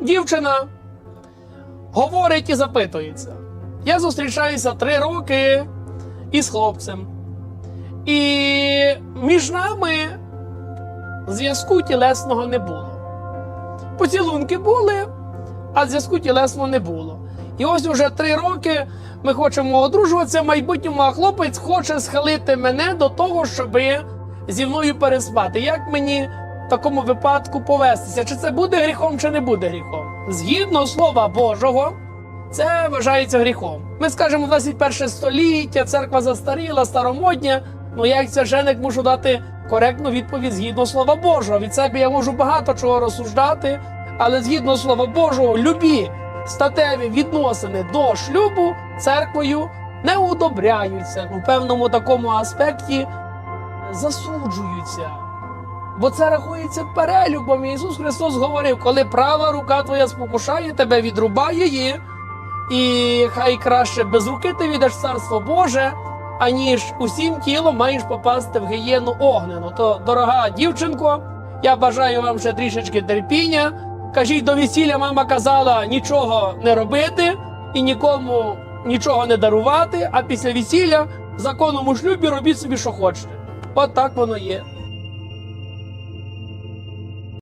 Дівчина говорить і запитується. Я зустрічаюся три роки із хлопцем. І між нами зв'язку тілесного не було. Поцілунки були, а зв'язку тілесного не було. І ось уже три роки ми хочемо одружуватися в майбутньому, а хлопець хоче схилити мене до того, щоб зі мною переспати. Як мені такому випадку повестися? Чи це буде гріхом, чи не буде гріхом? Згідно слова Божого, це вважається гріхом. Ми скажемо 21 століття, церква застаріла, старомодня. Ну я як священик мушу дати коректну відповідь згідно слова Божого. Від себе я можу багато чого розсуждати, але згідно слова Божого, любі статеві відносини до шлюбу церквою не удобряються. У певному такому аспекті засуджуються. Бо це рахується перелюбом. Ісус Христос говорив, коли права рука твоя спокушає тебе, відрубай її, і хай краще без руки ти віддаш царство Боже, аніж усім тілом маєш попасти в гієну огнену. То, дорога дівчинко, я бажаю вам ще трішечки терпіння. Кажіть, до весілля мама казала нічого не робити і нікому нічого не дарувати, а після весілля в законному шлюбі робіть собі, що хочете. От так воно є.